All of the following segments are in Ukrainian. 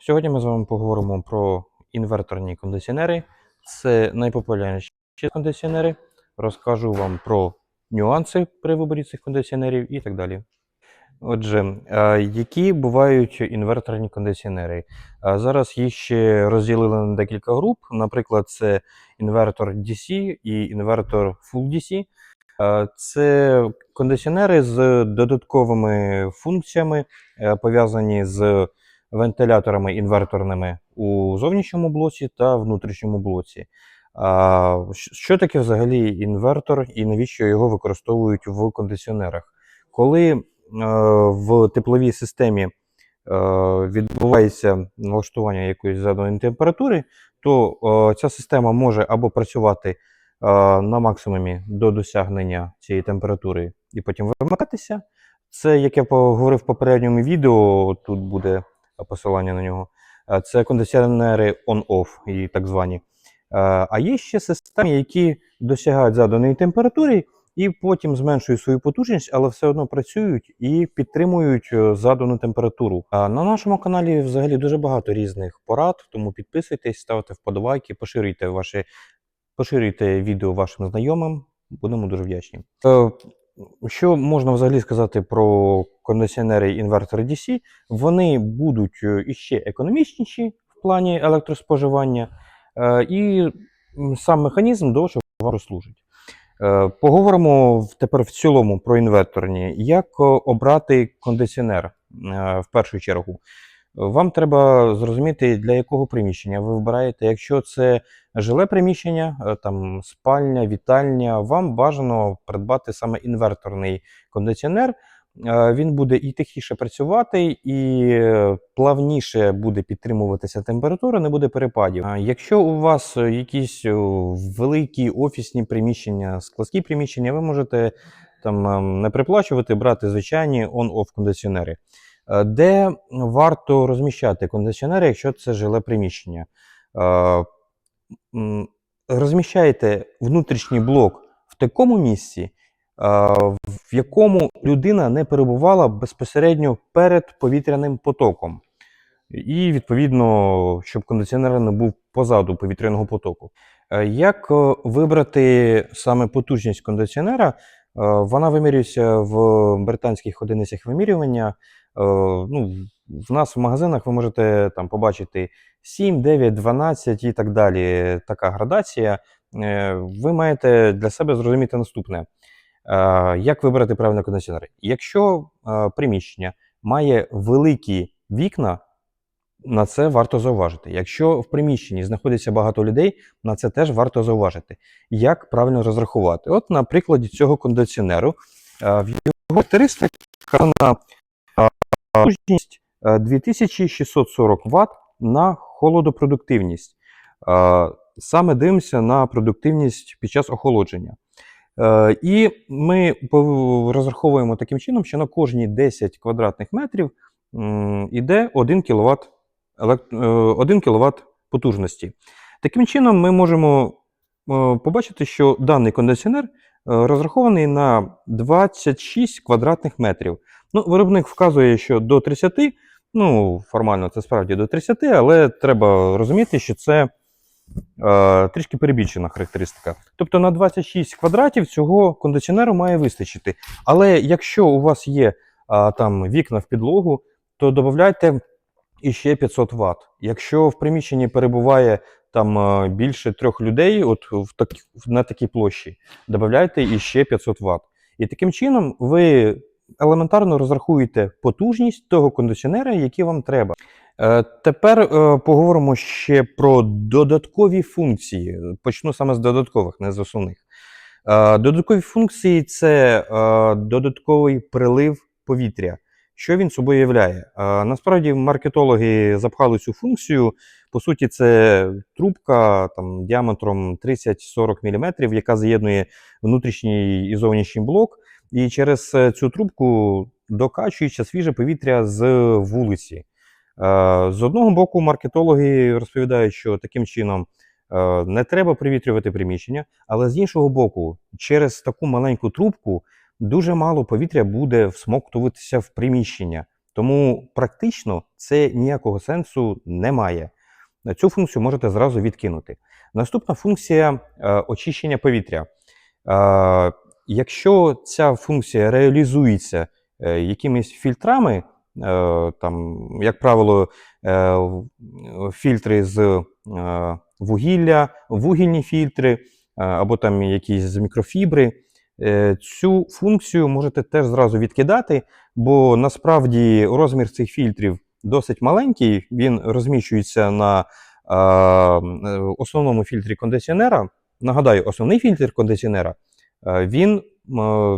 Сьогодні ми з вами поговоримо про інверторні кондиціонери. Це найпопулярніші кондиціонери. Розкажу вам про нюанси при виборі цих кондиціонерів і так далі. Отже, які бувають інверторні кондиціонери? Зараз їх ще розділили на декілька груп. Наприклад, це інвертор DC і інвертор Full DC. Це кондиціонери з додатковими функціями, пов'язані з вентиляторами інверторними у зовнішньому блоці та внутрішньому блоці. А, Що таке взагалі інвертор і навіщо його використовують в кондиціонерах? Коли е, в тепловій системі е, відбувається налаштування якоїсь заданої температури, то е, ця система може або працювати на максимумі до досягнення цієї температури і потім вимикатися. Це, як я поговорив в попередньому відео, тут буде посилання на нього. Е, Це кондиціонери on-off, і так звані. Е, А є ще системи, які досягають заданої температури і потім зменшують свою потужність, але все одно працюють і підтримують е, задану температуру. На нашому каналі взагалі дуже багато різних порад, тому підписуйтесь, ставте вподобайки, поширюйте ваші, поширюйте відео вашим знайомим. Будемо дуже вдячні. Що можна взагалі сказати про кондиціонери інвертори DC? Вони будуть е, іще економічніші в плані електроспоживання, е, і сам механізм довше вам прослужить. Е, Поговоримо тепер в цілому про інверторні. Як обрати кондиціонер в першу чергу? Вам треба зрозуміти, для якого приміщення ви вибираєте. Якщо це жиле приміщення, е, там спальня, вітальня, вам бажано придбати саме інверторний кондиціонер. Е, Він буде і тихіше працювати, і е, плавніше буде підтримуватися температура, не буде перепадів. Якщо у вас якісь великі офісні приміщення, складські приміщення, ви можете там ем, не приплачувати, брати звичайні on-off кондиціонери. Е, Де варто розміщати кондиціонери, якщо це жиле приміщення? Е, м, Розміщаєте внутрішній блок в такому місці, е, в якому людина не перебувала безпосередньо перед повітряним потоком. І, відповідно, щоб кондиціонер не був позаду повітряного потоку. Як вибрати саме потужність кондиціонера? Вона вимірюється в британських одиницях вимірювання. Е, Ну, в нас в магазинах ви можете там побачити 7, 9, 12 і так далі. Така градація. Е, Ви маєте для себе зрозуміти наступне: Е, як вибрати правильний кондиціонер? Якщо приміщення має великі вікна, на це варто зауважити. Якщо в приміщенні знаходиться багато людей, на це теж варто зауважити. Як правильно розрахувати? От на прикладі цього кондиціонеру в його характеристиках вказана е, потужність е, 2640 Вт на холодопродуктивність. Саме дивимося на продуктивність під час охолодження. І ми розраховуємо таким чином, що на кожні 10 квадратних метрів м, іде 1 кВт, 1 кВт потужності. Таким чином, ми можемо е, побачити, що даний кондиціонер е, розрахований на 26 квадратних метрів. Ну, виробник вказує, що до 30, ну, формально це справді до 30, але треба розуміти, що це е, трішки перебільшена характеристика. Тобто на 26 квадратів цього кондиціонеру має вистачити. Але якщо у вас є а, там вікна в підлогу, то додайте іще 500 Вт. Якщо в приміщенні перебуває там е, більше трьох людей, от в так, на такій площі, додайте іще 500 Вт. І таким чином ви елементарно розрахуєте потужність того кондиціонера, який вам треба. Е, Тепер е, поговоримо ще про додаткові функції. Почну саме з додаткових, не з основних. Е, Додаткові функції це додатковий прилив повітря. Що він собою являє? Насправді маркетологи запхали цю функцію. По суті, це трубка там, діаметром 30-40 мм, яка з'єднує внутрішній і зовнішній блок. І через е, цю трубку докачується свіже повітря з вулиці. Е, З одного боку, маркетологи розповідають, що таким чином е, не треба привітрювати приміщення, але з іншого боку, через таку маленьку трубку дуже мало повітря буде всмоктуватися в приміщення. Тому практично це ніякого сенсу не має. Цю функцію можете зразу відкинути. Наступна функція е, очищення повітря. Якщо ця функція реалізується е, якимись фільтрами, е, там, як правило, е, фільтри з вугілля, вугільні фільтри або там якісь з мікрофібри, цю функцію можете теж зразу відкидати, бо насправді розмір цих фільтрів досить маленький, він розміщується на основному фільтрі кондиціонера. Нагадаю, основний фільтр кондиціонера він е,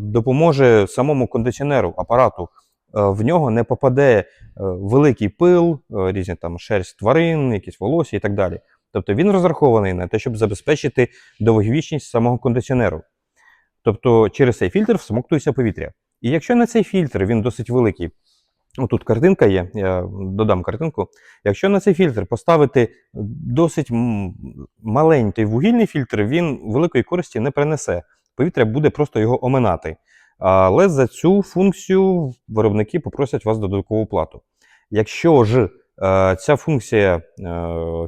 допоможе самому кондиціонеру, апарату. Е, В нього не попаде е, великий пил, е, різні там шерсть тварин, якісь волосся і так далі. Тобто він розрахований на те, щоб забезпечити довговічність самого кондиціонеру. Тобто через цей фільтр всмоктується повітря. І якщо на цей фільтр він досить великий, тут картинка є, я додам картинку. Якщо на цей фільтр поставити досить маленький вугільний фільтр, він великої користі не принесе. Повітря буде просто його оминати. Але за цю функцію виробники попросять вас додаткову плату. Якщо ж е, ця функція е,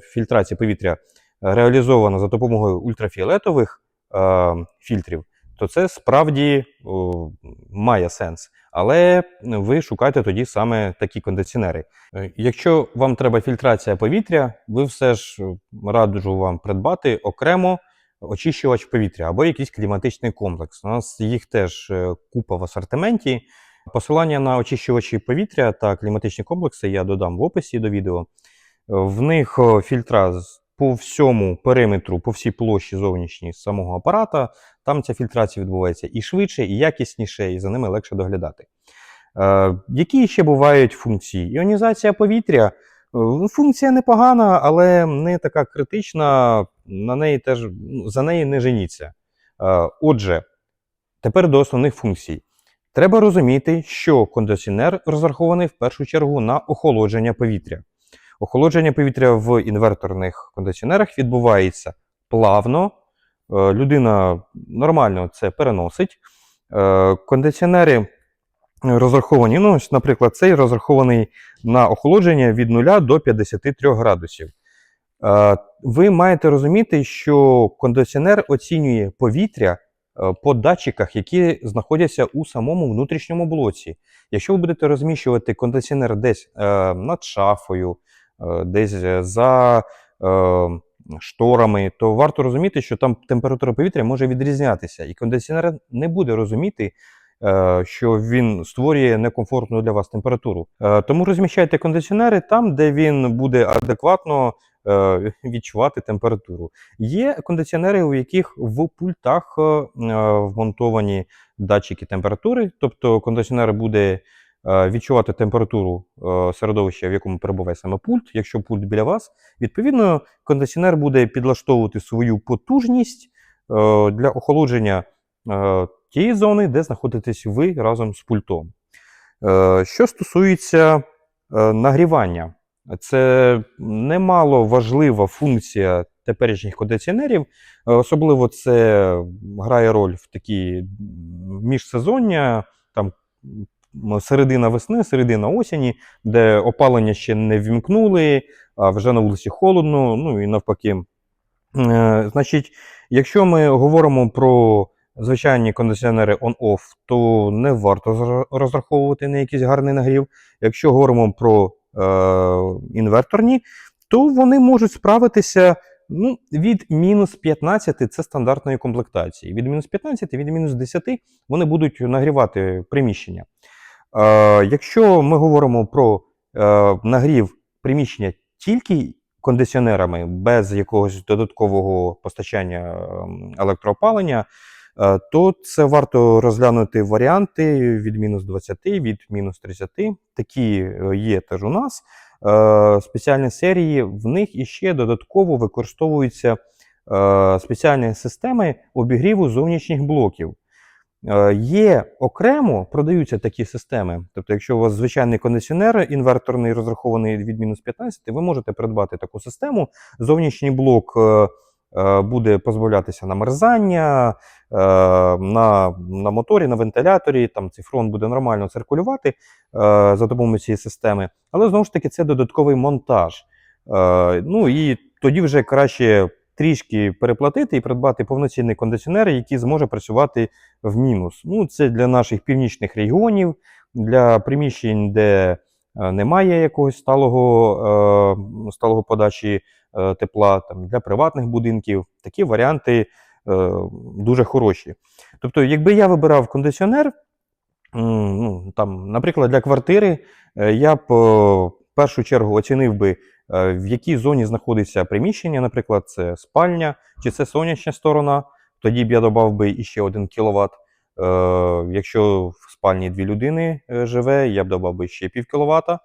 фільтрації повітря реалізована за допомогою ультрафіолетових е, фільтрів, то це справді має сенс. Але ви шукайте тоді саме такі кондиціонери. Якщо вам треба фільтрація повітря, ви все ж раджу вам придбати окремо очищувач повітря або якийсь кліматичний комплекс. У нас їх теж е, купа в асортименті. Посилання на очищувачі повітря та кліматичні комплекси я додам в описі до відео. Е, В них фільтра з- по всьому периметру, по всій площі зовнішній самого апарата. Там ця фільтрація відбувається і швидше, і якісніше, і за ними легше доглядати. Е, які ще бувають функції? Іонізація повітря. Е, Функція непогана, але не така критична. На неї теж ну, за неї не женіться. Е, Отже, тепер до основних функцій. Треба розуміти, що кондиціонер розрахований в першу чергу на охолодження повітря. Охолодження повітря в інверторних кондиціонерах відбувається плавно. Е, Людина нормально це переносить. Е, Кондиціонери розраховані, ну, ось, наприклад, цей розрахований на охолодження від 0 до 53 градусів. Е, Ви маєте розуміти, що кондиціонер оцінює повітря е, по датчиках, які знаходяться у самому внутрішньому блоці. Якщо ви будете розміщувати кондиціонер десь е, над шафою, десь за шторами, то варто розуміти, що там температура повітря може відрізнятися, і кондиціонер не буде розуміти, що він створює некомфортну для вас температуру. Е, Тому розміщайте кондиціонери там, де він буде адекватно е, відчувати температуру. Є кондиціонери, у яких в пультах е, е, вмонтовані датчики температури, тобто кондиціонер буде е, відчувати температуру е, середовища, в якому перебуває саме пульт. Якщо пульт біля вас, відповідно, кондиціонер буде підлаштовувати свою потужність е, для охолодження е, тієї зони, де знаходитесь ви разом з пультом. Е, Що стосується е, нагрівання, це немало важлива функція теперішніх кондиціонерів. Е, Особливо це грає роль в такі міжсезоння, там середина весни, середина осені, де опалення ще не вімкнули, а вже на вулиці холодно, ну і навпаки. Значить, якщо ми говоримо про звичайні кондиціонери on-off, то не варто розраховувати на якийсь гарний нагрів. Якщо говоримо про е, інверторні, то вони можуть справитися ну, від мінус 15 це стандартної комплектації. Від мінус 15 від мінус 10 вони будуть нагрівати приміщення. Е, якщо ми говоримо про е, нагрів приміщення тільки кондиціонерами, без якогось додаткового постачання ем, електроопалення, то це варто розглянути варіанти від мінус 20, від мінус 30. Такі е, є теж у нас. Е, Спеціальні серії, в них іще додатково використовуються е, спеціальні системи обігріву зовнішніх блоків. Е, Є окремо, продаються такі системи. Тобто, якщо у вас звичайний кондиціонер інверторний розрахований від мінус 15, ви можете придбати таку систему. Зовнішній блок е, е, буде позбавлятися намерзання, е, на, на моторі, на вентиляторі, там цей фронт буде нормально циркулювати е, за допомогою цієї системи. Але знову ж таки, це додатковий монтаж. Е, ну і тоді вже краще трішки переплатити і придбати повноцінний кондиціонер, який зможе працювати в мінус. Ну, це для наших північних регіонів, для приміщень, де е, немає якогось сталого, е, сталого подачі е, тепла, там, для приватних будинків. Такі варіанти е, дуже хороші. Тобто, якби я вибирав кондиціонер, ну, там, наприклад, для квартири, е, я б е, в першу чергу оцінив би, е, в якій зоні знаходиться приміщення, наприклад, це спальня чи це сонячна сторона. Тоді б я додав би іще 1 кВт. Е, якщо в спальні дві людини е, живе, я б додав би ще пів кіловата.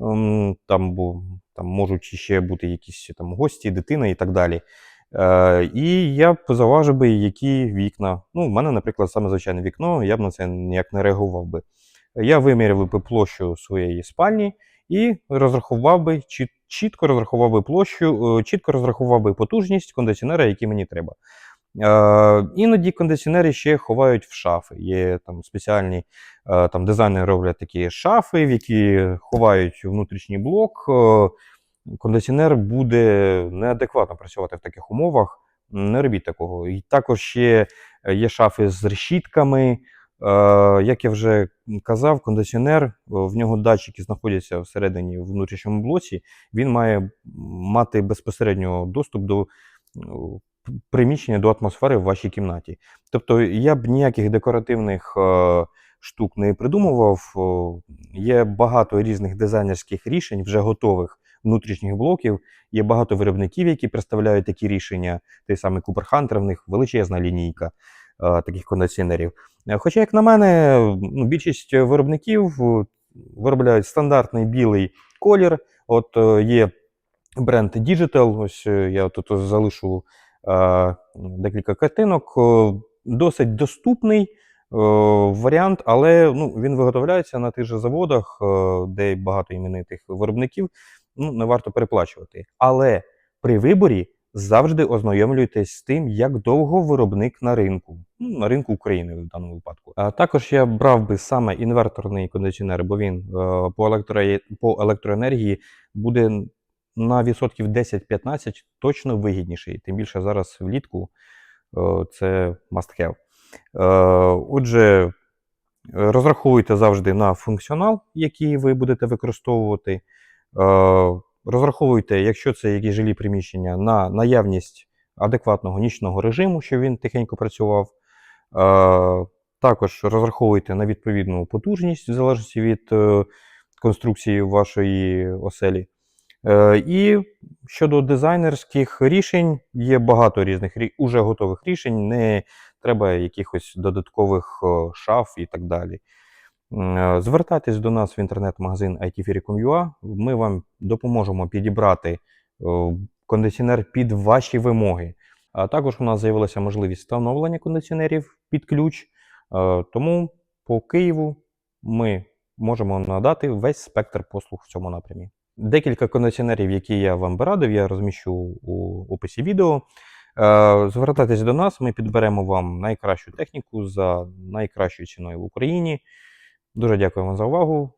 Ем, Там, бу- там можуть ще бути якісь там гості, дитина і так далі. Е, і я б заважив би, які вікна. Ну, в мене, наприклад, саме звичайне вікно, я б на це ніяк не реагував би. Я виміряв би площу своєї спальні і розрахував би, чіт- чітко розрахував би площу, чітко розрахував би потужність кондиціонера, який мені треба. Е, іноді кондиціонери ще ховають в шафи. Є там спеціальні е, там дизайнери роблять такі шафи, в які ховають внутрішній блок. Е, кондиціонер буде неадекватно працювати в таких умовах. Не робіть такого. І також ще є шафи з решітками. Як я вже казав, кондиціонер, в нього датчики знаходяться всередині в внутрішньому блоці. Він має мати безпосередньо доступ до приміщення, до атмосфери в вашій кімнаті. Тобто я б ніяких декоративних е, штук не придумував. Є багато різних дизайнерських рішень, вже готових внутрішніх блоків. Є багато виробників, які представляють такі рішення. Той самий Cooper Hunter, в них величезна лінійка е, таких кондиціонерів. Е, Хоча, як на мене, ну, більшість виробників е, виробляють стандартний білий колір. От е, є бренд Digital, ось е, я тут залишу е, декілька картинок. Е, Досить доступний е, варіант, але ну, він виготовляється на тих же заводах, е, де багато іменитих виробників. Ну, не варто переплачувати. Але при виборі завжди ознайомлюйтесь з тим, як довго виробник на ринку, ну, на ринку України в даному випадку. А також я брав би саме інверторний кондиціонер, бо він е, по, електро... по електроенергії буде на відсотків 10-15 точно вигідніший. Тим більше зараз влітку е, це must have. Е, Отже, розраховуйте завжди на функціонал, який ви будете використовувати. Е, Розраховуйте, якщо це якісь жилі приміщення, на наявність адекватного нічного режиму, щоб він тихенько працював. Також розраховуйте на відповідну потужність, в залежності від конструкції вашої оселі. Е, І щодо дизайнерських рішень, є багато різних уже готових рішень, не треба якихось додаткових е, шаф і так далі. Е, Звертайтесь до нас в інтернет-магазин itfericom.ua, Ми вам допоможемо підібрати кондиціонер під ваші вимоги. А також у нас з'явилася можливість встановлення кондиціонерів під ключ. Тому по Києву ми можемо надати весь спектр послуг в цьому напрямі. Декілька кондиціонерів, які я вам би радив, я розміщу у описі відео. Е, Звертайтесь до нас, ми підберемо вам найкращу техніку за найкращою ціною в Україні. Дуже дякую вам за увагу.